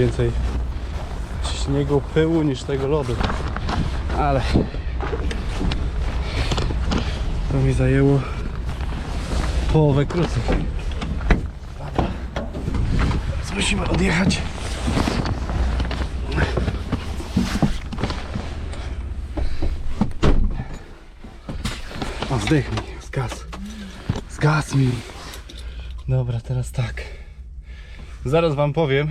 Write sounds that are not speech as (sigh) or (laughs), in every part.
więcej śniegu, pyłu niż tego lodu. Ale to mi zajęło połowę krócej. Musimy odjechać. O, zdech mi, zgas. Zgas mi. Dobra, teraz tak. Zaraz wam powiem,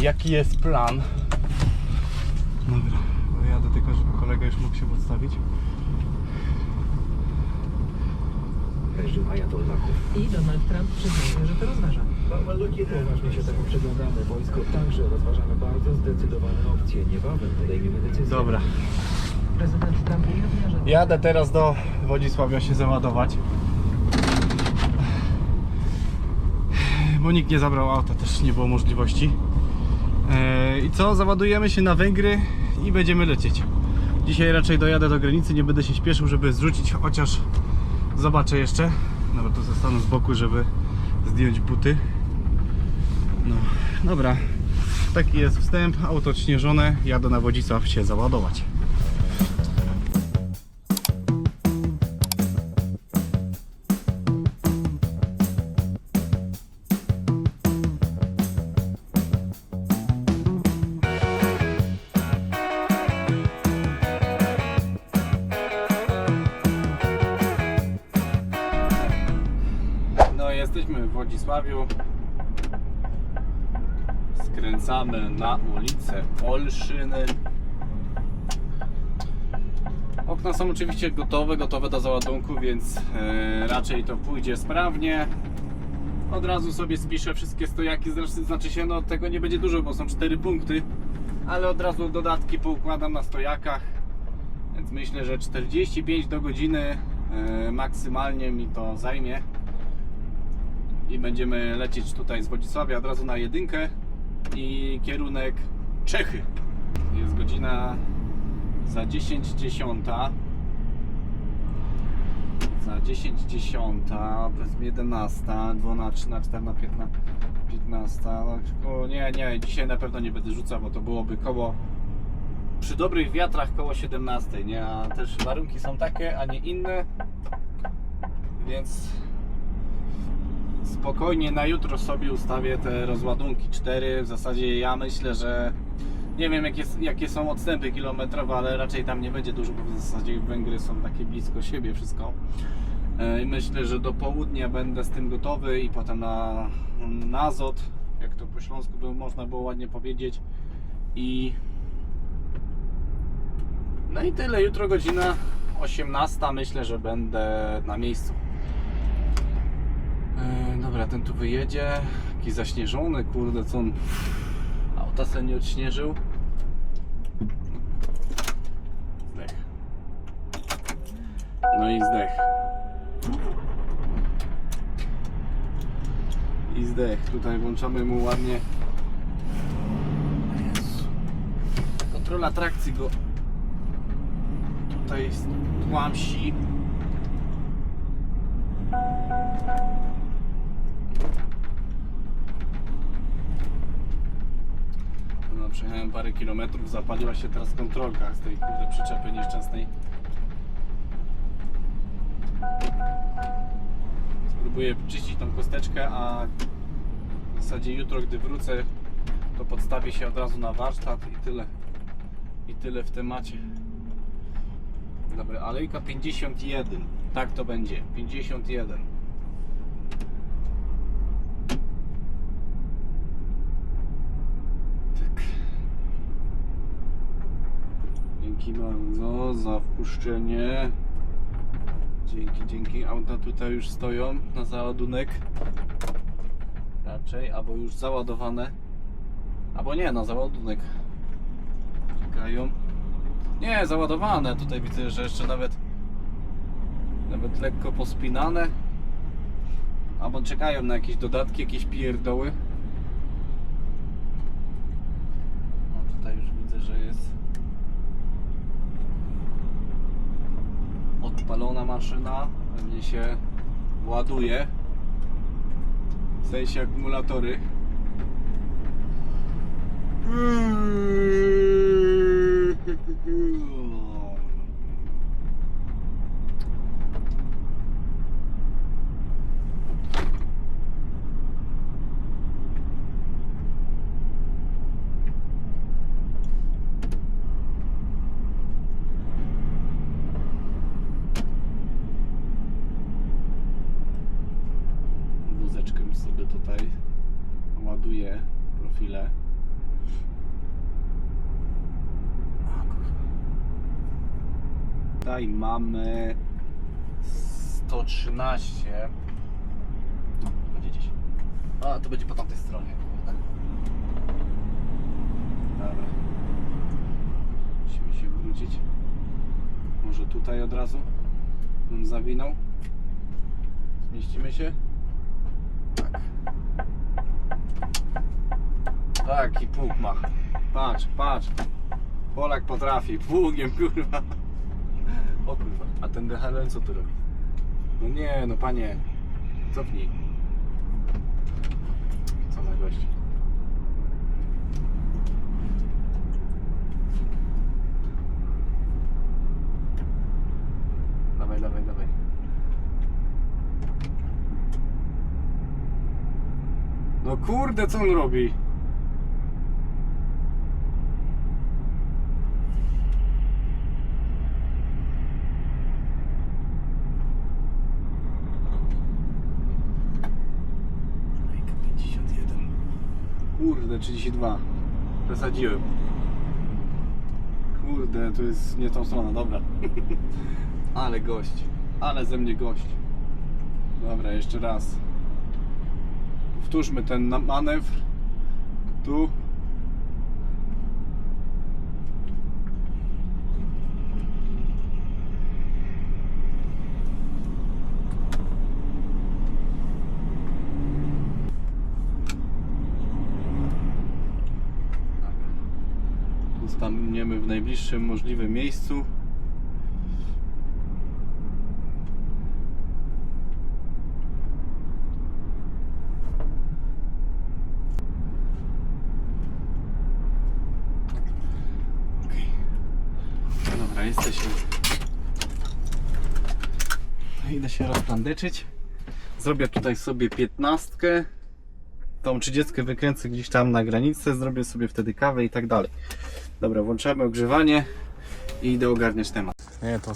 jaki jest plan. Dobra, bo jadę tylko, żeby kolega już mógł się podstawić. reżim ajatollaków. I Donald Trump przyznaje, że to rozważa. Poważnie się temu przyglądamy. Wojsko także rozważamy bardzo zdecydowane opcje. Niebawem podejmiemy decyzję. Dobra, Prezydent Trump ujawnia, że jadę teraz do Wodzisławia się załadować. Bo nikt nie zabrał auta, też nie było możliwości. I co? Załadujemy się na Węgry i będziemy lecieć. Dzisiaj raczej dojadę do granicy, nie będę się śpieszył, żeby zrzucić, chociaż zobaczę jeszcze. Dobra, to zostanę z boku, żeby zdjąć buty. No, dobra. Taki jest wstęp, auto odśnieżone, jadę na Wodzisław się załadować. Skręcamy na ulicę Olszyny. Okna są oczywiście gotowe, gotowe do załadunku, więc e, raczej to pójdzie sprawnie. Od razu sobie spiszę wszystkie stojaki, zresztą znaczy się, no tego nie będzie dużo, bo są cztery punkty, ale od razu dodatki poukładam na stojakach. Więc myślę, że 45 do godziny e, maksymalnie mi to zajmie i będziemy lecieć tutaj z Wodzisławia od razu na jedynkę i kierunek Czechy. Jest godzina za 10 dziesiąta. Za 10 dziesiąta, powiedzmy 11, 12, 13, 14, 15, 15. No, nie, nie, dzisiaj na pewno nie będę rzucał, bo to byłoby koło przy dobrych wiatrach koło 17, nie? A też warunki są takie, a nie inne. Więc spokojnie na jutro sobie ustawię te rozładunki 4. W zasadzie ja myślę, że nie wiem jakie, jakie są odstępy kilometrowe, ale raczej tam nie będzie dużo, bo w zasadzie Węgry są takie blisko siebie wszystko. E, myślę, że do południa będę z tym gotowy i potem na, na Azot, jak to po śląsku by można było ładnie powiedzieć. I no i tyle. Jutro godzina 18. Myślę, że będę na miejscu. Dobra, ten tu wyjedzie. Jakiś zaśnieżony, kurde, co on. Auta sobie nie odśnieżył. Zdech. No i zdech. I zdech. Tutaj włączamy mu ładnie. Kontrola trakcji go tutaj tłamsi. Przejechałem parę kilometrów, zapaliła się teraz kontrolka z tej przyczepy nieszczęsnej. Spróbuję czyścić tą kosteczkę, a w zasadzie jutro, gdy wrócę, to podstawię się od razu na warsztat i tyle. I tyle w temacie. Dobra, alejka 51. Tak to będzie. 51. Tak. Dzięki bardzo za wpuszczenie. Dzięki, dzięki. Auta tutaj już stoją na załadunek. Raczej, albo już załadowane. Albo nie, na załadunek. Czekają. Nie, załadowane. Tutaj widzę, że jeszcze nawet nawet lekko pospinane. Albo czekają na jakieś dodatki, jakieś pierdoły. odpalona maszyna, pewnie się ładuje. W sensie akumulatory. (laughs) Tutaj mamy 113. Będzie gdzieś. A, to będzie po tamtej stronie. Dobra. Musimy się wrócić. Może tutaj od razu bym zawinął. Zmieścimy się? Tak. Tak, i pług ma. Patrz, patrz. Polak potrafi. Pługiem, kurwa. O kurwa. A ten DHL co tu robi? No nie, no panie. Cofnij. Co gość. Dawaj, dawaj, dawaj. No kurde, co on robi? Ejka, 51. Kurde, 32. Przesadziłem. Kurde, to jest nie tą stronę, dobra. (laughs) Ale gość. Ale ze mnie gość. Dobra, jeszcze raz. Powtórzmy ten manewr. Tu. Staniemy w najbliższym możliwym miejscu. Okej. No Dobra, jesteśmy. No, Idę się rozplandyczyć. Zrobię tutaj sobie piętnastkę. Tą trzydziestkę wykręcę gdzieś tam na granicę, zrobię sobie wtedy kawę i tak dalej. Dobra, włączamy ogrzewanie i idę ogarniać temat. Nie, to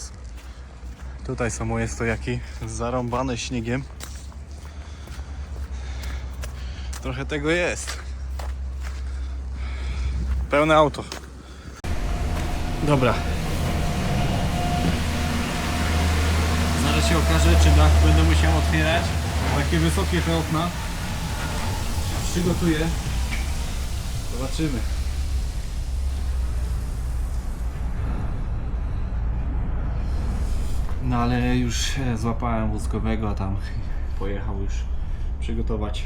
tutaj są moje stojaki zarąbane śniegiem. Trochę tego jest. Pełne auto. Dobra. Zaraz się okaże, czy dach będę musiał otwierać. Takie wysokie te okna. Przygotuję. Zobaczymy. No ale już e, złapałem wózkowego, a tam pojechał już przygotować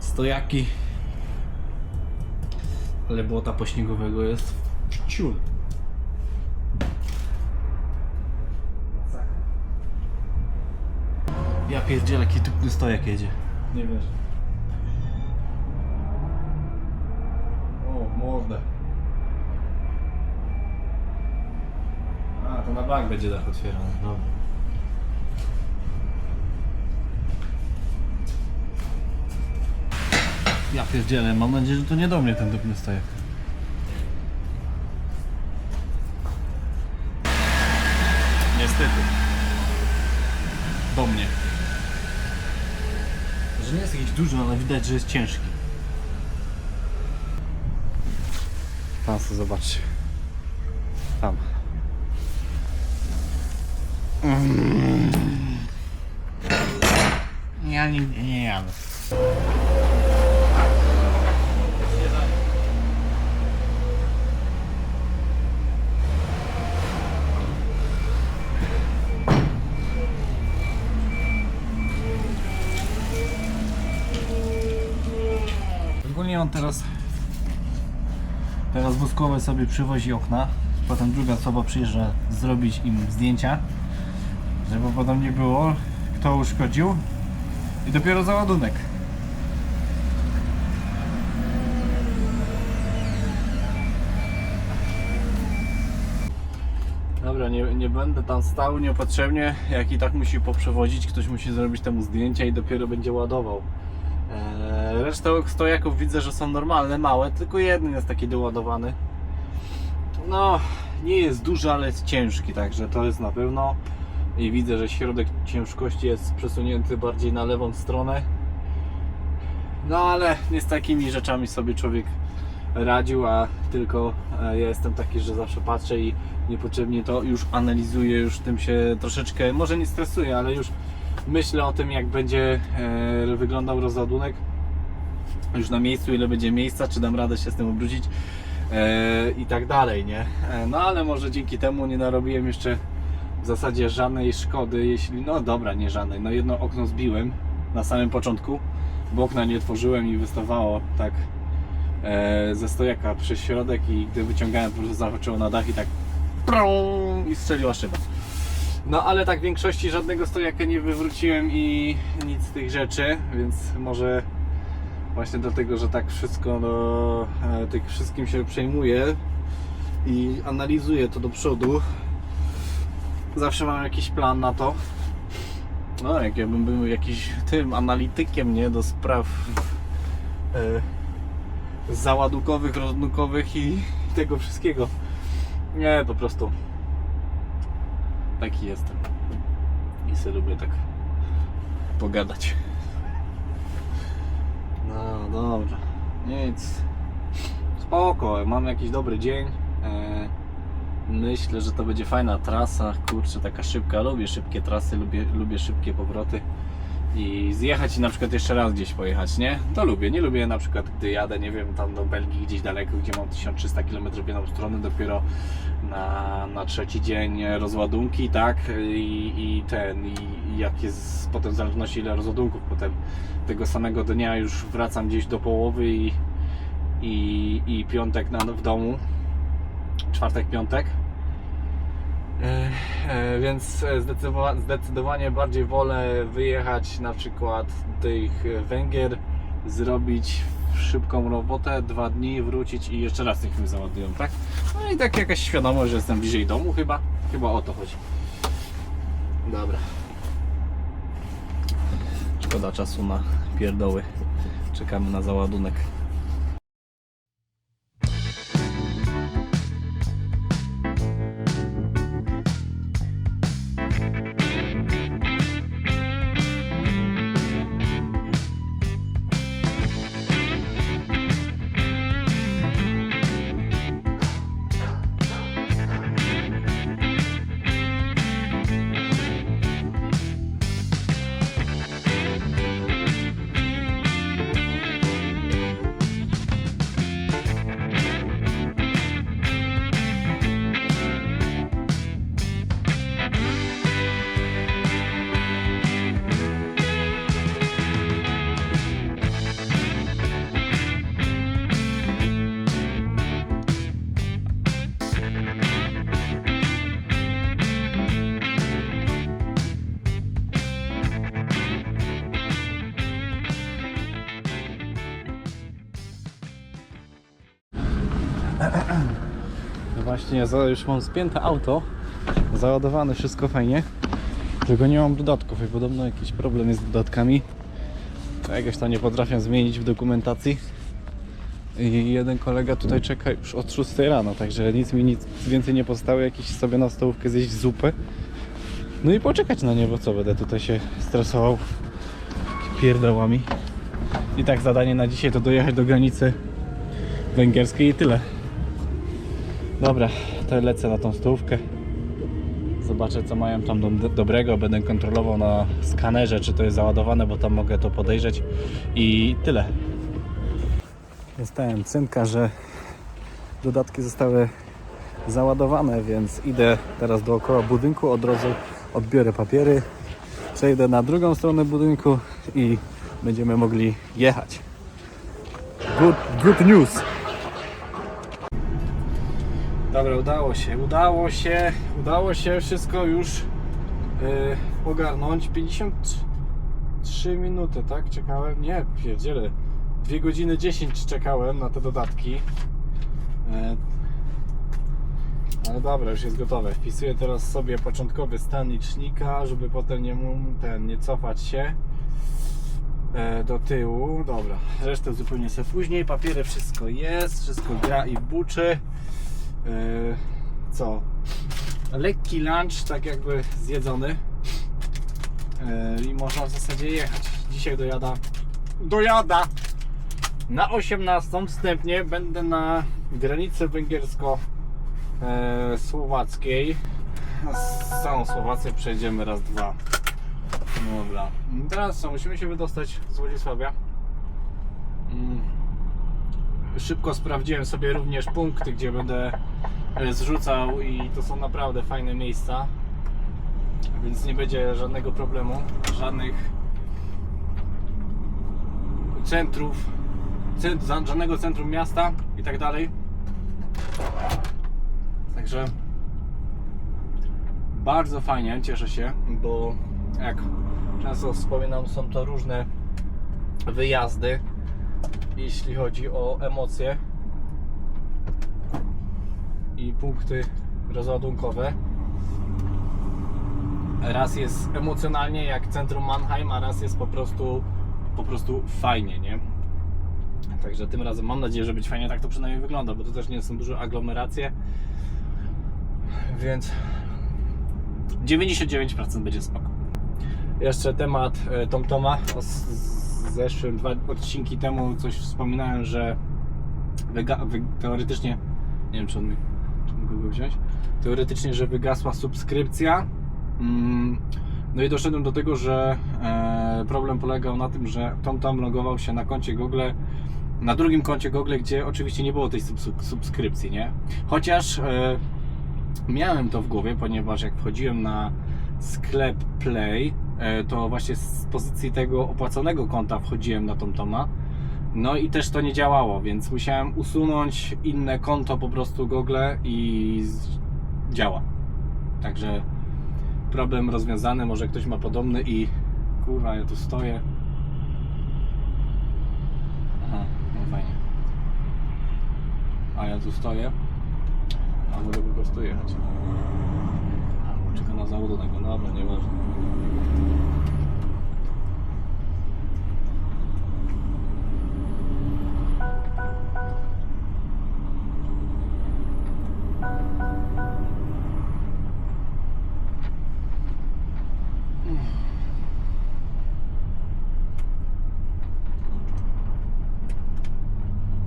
stojaki. Ale błota pośniegowego jest ciul. Ja pierdzielę, jaki tupny stojak jedzie. Nie wiesz. Bank będzie dach otwierany, dobra. Ja pierdzielę, mam nadzieję, że to nie do mnie ten dupny stojak. Niestety. Do mnie. Że nie jest jakiś duży, ale widać, że jest ciężki. Tam sobie zobaczcie. Tam. Ja nigdzie nie jadę. Ogólnie on teraz teraz wózkowe sobie przywozi okna, potem druga osoba przyjeżdża zrobić im zdjęcia, razie, bo potem nie było, kto uszkodził i dopiero załadunek. Dobra, nie, nie będę tam stał niepotrzebnie, jak i tak musi poprzewodzić, ktoś musi zrobić temu zdjęcia i dopiero będzie ładował. Eee, resztę stojaków widzę, że są normalne, małe, tylko jeden jest taki doładowany. No, nie jest duży, ale jest ciężki, także to jest na pewno i widzę, że środek ciężkości jest przesunięty bardziej na lewą stronę. No ale nie z takimi rzeczami sobie człowiek radził, a tylko e, ja jestem taki, że zawsze patrzę i niepotrzebnie to już analizuję, już tym się troszeczkę, może nie stresuję, ale już myślę o tym, jak będzie e, wyglądał rozładunek już na miejscu, ile będzie miejsca, czy dam radę się z tym obrócić e, i tak dalej, nie? No ale może dzięki temu nie narobiłem jeszcze w zasadzie żadnej szkody, jeśli, no dobra, nie żadnej, no jedno okno zbiłem na samym początku, bo okna nie otworzyłem i wystawało tak e, ze stojaka przez środek i gdy wyciągałem po prostu zahaczyło na dach i tak i strzeliła szyba. No ale tak w większości żadnego stojaka nie wywróciłem i nic z tych rzeczy, więc może właśnie dlatego, że tak wszystko no, e, tych wszystkim się przejmuję i analizuję to do przodu. Zawsze mam jakiś plan na to. No, jak ja bym był jakiś tym analitykiem, nie, do spraw załadunkowych, rozładunkowych i (laughs) tego wszystkiego. Nie, po prostu taki jestem. I sobie lubię tak pogadać. No dobra, nic. Spoko, mam jakiś dobry dzień. E, myślę, że to będzie fajna trasa. Kurczę, taka szybka. Lubię szybkie trasy, lubię, lubię szybkie powroty. I zjechać i na przykład jeszcze raz gdzieś pojechać, nie? To lubię. Nie lubię na przykład, gdy jadę, nie wiem, tam do Belgii gdzieś daleko, gdzie mam 1300 km w jedną stronę, dopiero na, na trzeci dzień rozładunki, tak? I, i ten, i, jak jest potem w zależności ile rozładunków, potem tego samego dnia już wracam gdzieś do połowy i, i, i piątek na, w domu, czwartek, piątek. E, e, Więc zdecydowa- zdecydowanie bardziej wolę wyjechać na przykład do tych Węgier, zrobić szybką robotę, dwa dni, wrócić i jeszcze raz niech mi załadują, tak? No i tak jakaś świadomość, że jestem bliżej domu chyba. Chyba o to chodzi. Dobra. Szkoda czasu na pierdoły. Czekamy na załadunek. Za- już mam spięte auto, załadowane, wszystko fajnie, tylko nie mam dodatków i podobno jakiś problem jest z dodatkami. Jakoś to nie potrafię zmienić w dokumentacji. I jeden kolega tutaj czeka już od 6 rano, także nic mi nic więcej nie pozostało, jakiś sobie na stołówkę zjeść zupę. No i poczekać na nie, bo co będę tutaj się stresował pierdołami. I tak zadanie na dzisiaj to dojechać do granicy węgierskiej i tyle. Dobra, to lecę na tą stołówkę. Zobaczę co mają tam do, dobrego. Będę kontrolował na skanerze, czy to jest załadowane, bo tam mogę to podejrzeć. I tyle. Dostałem cynka, że dodatki zostały załadowane, więc idę teraz dookoła budynku. Od razu odbiorę papiery. Przejdę na drugą stronę budynku i będziemy mogli jechać. Good, good news! Dobra, udało się, udało się, udało się wszystko już yy, ogarnąć. 53 minuty, tak? Czekałem? Nie, pierdzielę. 2 godziny 10 czekałem na te dodatki. Yy, No dobra, już jest gotowe. Wpisuję teraz sobie początkowy stan licznika, żeby potem nie, ten, nie cofać się e, do tyłu. Dobra, resztę zupełnie sobie później. Papiery wszystko jest, wszystko gra i buczy. E, co? Lekki lunch, tak jakby zjedzony. E, I można w zasadzie jechać. Dzisiaj dojada. Dojada! Na 18 wstępnie będę na granicy węgiersko-słowackiej. Z całą Słowację przejdziemy raz, dwa. Dobra. Teraz co? Musimy się wydostać z Władysławia. Mm. Szybko sprawdziłem sobie również punkty, gdzie będę e, zrzucał i to są naprawdę fajne miejsca. Więc nie będzie żadnego problemu, żadnych centrów, żadnego centrum miasta i tak dalej. Także bardzo fajnie, cieszę się, bo jak często wspominam, są to różne wyjazdy, jeśli chodzi o emocje i punkty rozładunkowe. Raz jest emocjonalnie jak centrum Mannheim, a raz jest po prostu po prostu fajnie, nie? Także tym razem mam nadzieję, że być fajnie tak to przynajmniej wygląda, bo to też nie są duże aglomeracje. Więc 99% będzie spoko. Jeszcze temat e, TomToma. Zeszłym dwa odcinki temu coś wspominałem, że wyga- wy- teoretycznie nie wiem czy on czy go wziąć. Teoretycznie, że wygasła subskrypcja. Mm, no i doszedłem do tego, że e, problem polegał na tym, że TomTom logował się na koncie Google, na drugim koncie Google, gdzie oczywiście nie było tej sub- subskrypcji, nie? Chociaż e, miałem to w głowie, ponieważ jak wchodziłem na sklep Play, to właśnie z pozycji tego opłaconego konta wchodziłem na TomToma. No i też to nie działało, więc musiałem usunąć inne konto po prostu Google i działa. Także problem rozwiązany, może ktoś ma podobny i kurwa, ja tu stoję. Aha, no fajnie. A ja tu stoję. A mogę po prostu jechać. Na załadunek, no nieważne.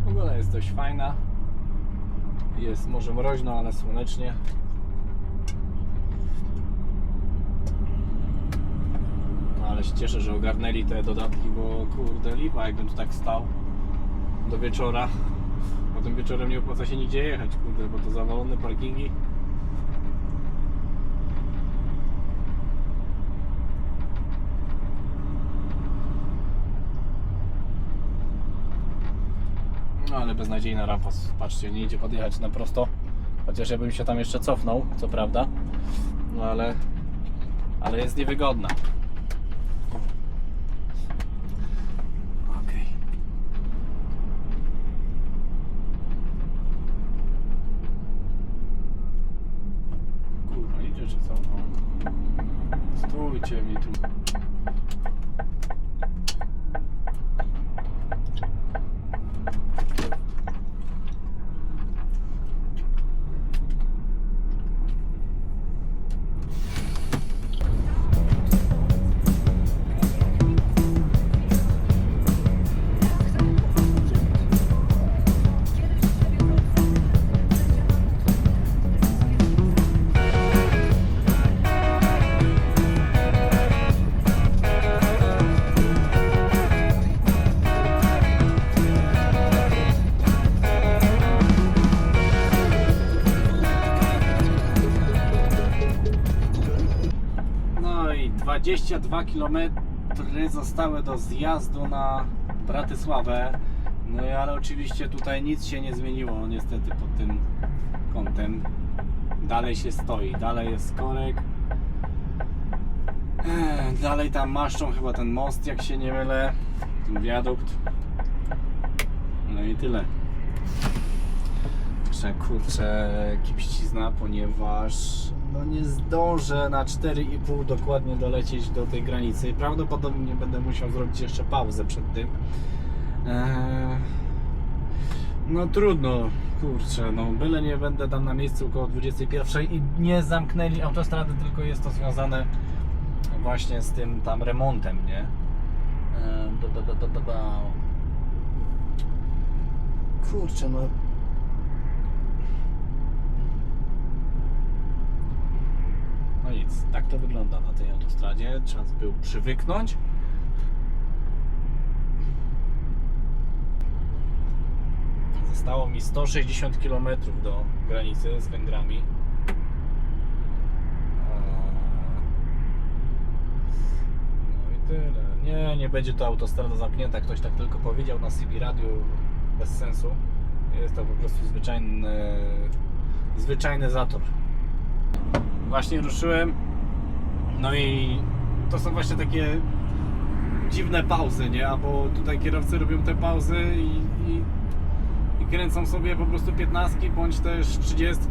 Pogoda jest dość fajna. Jest może mroźno, ale słonecznie. Ale się cieszę, że ogarnęli te dodatki, bo kurde lipa, jakbym tu tak stał do wieczora. Potem wieczorem nie opłaca się nigdzie jechać, kurde, bo to zawalone parkingi. No ale beznadziejna rampa, patrzcie, nie idzie podjechać na prosto. Chociaż ja bym się tam jeszcze cofnął, co prawda. No ale, ale jest niewygodna. Okej. Kurwa, idzie czy co? O. Stójcie mi tu. I 22 km zostały do zjazdu na Bratysławę. No i ale oczywiście tutaj nic się nie zmieniło niestety pod tym kątem. Dalej się stoi, dalej jest korek. Dalej tam maszczą chyba ten most, jak się nie mylę. Ten wiadukt. No i tyle. że kurczę kipścizna, ponieważ no nie zdążę na 4,5 dokładnie dolecieć do tej granicy. Prawdopodobnie będę musiał zrobić jeszcze pauzę przed tym. Eee, no trudno, kurczę, no byle nie będę tam na miejscu około 21 i nie zamknęli autostrady, tylko jest to związane właśnie z tym tam remontem, nie? Eee. Kurczę, no No nic, tak to wygląda na tej autostradzie. Czas był przywyknąć. Zostało mi 160 km do granicy z Węgrami. Eee, No i tyle. Nie, nie będzie to autostrada zamknięta. Ktoś tak tylko powiedział na CB Radio. Bez sensu. Jest to po prostu zwyczajny, zwyczajny zator właśnie ruszyłem. No i to są właśnie takie dziwne pauzy, nie? Albo tutaj kierowcy robią te pauzy i, i, i kręcą sobie po prostu 15 bądź też 30.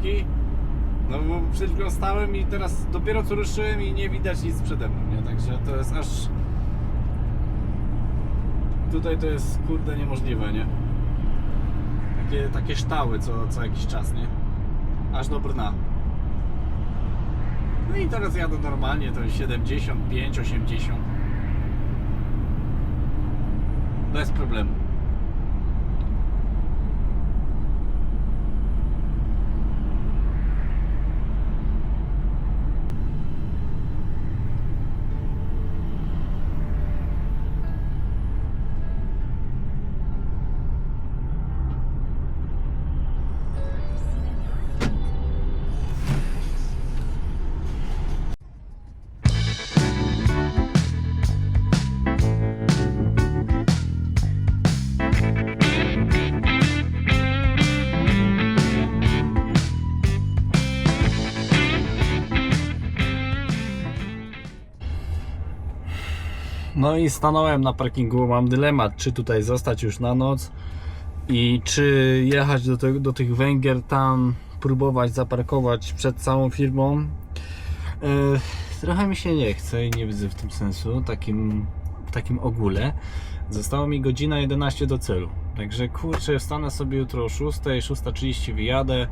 No bo przed chwilą stałem i teraz dopiero co ruszyłem i nie widać nic przede mną, nie? Także to jest aż... Tutaj to jest kurde niemożliwe, nie? Takie, takie ształy co, co jakiś czas, nie? Aż do Brna. No i teraz jadę normalnie, to jest 75, 80. Bez problemu. No i stanąłem na parkingu, mam dylemat, czy tutaj zostać już na noc i czy jechać do, te, do tych Węgier, tam próbować zaparkować przed całą firmą. E, trochę mi się nie chce i nie widzę w tym sensu, takim, w takim ogóle. Zostało mi godzina 11 do celu. Także kurczę, wstanę sobie jutro o 6, 6.30 wyjadę.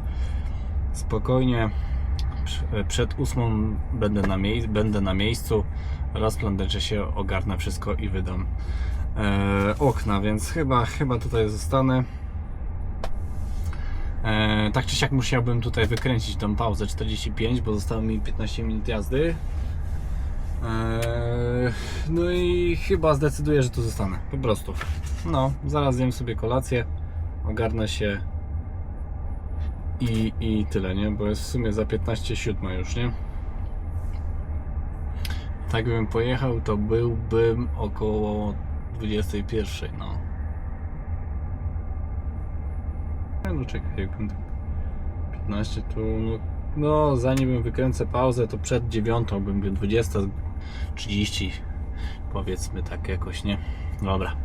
Spokojnie. Prz- Przed 8 będę na, mie- będę na miejscu. Się ogarnę wszystko i wydam e, okna, więc chyba, chyba tutaj zostanę. E, tak czy siak musiałbym tutaj wykręcić tą pauzę 45, bo zostało mi 15 minut jazdy. E, no i chyba zdecyduję, że tu zostanę. Po prostu. No, zaraz zjem sobie kolację, ogarnę się i, i tyle, nie? Bo jest w sumie za 15.07 już, nie? Tak bym pojechał, to byłbym około 21, no. No czekaj, jakbym tak 15 tu, no, no zanim bym wykręcę pauzę, to przed 9 bym był 20, 30 powiedzmy tak jakoś, nie? Dobra.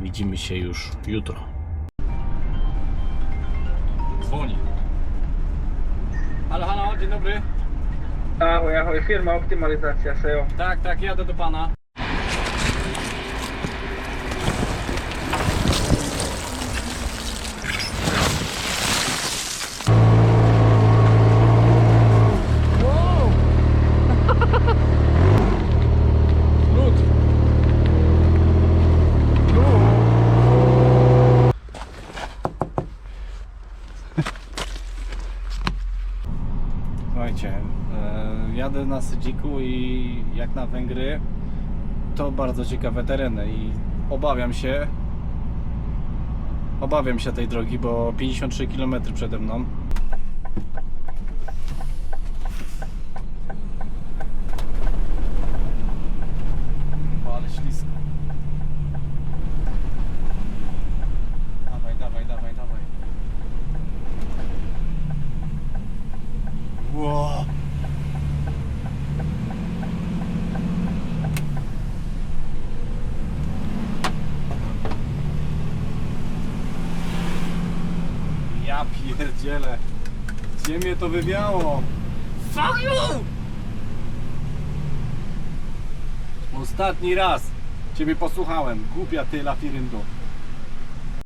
Widzimy się już jutro. Dzwoni. Halo, halo, dzień dobry. Ahoj, ahoj, firma Optymalizacja SEO. Tak, tak, jadę do pana. Lód. Słuchajcie, e, jadę na Sydziku i jak na Węgry to bardzo ciekawe tereny i obawiam się obawiam się tej drogi, bo 53 km przede mną. O, ale ślisko. Dawaj, dawaj, dawaj, dawaj. Wow. Ja ogóle? Gdzie mnie to wywiało? Fuck you! Ostatni raz Ciebie posłuchałem, głupia ty lafiryndo.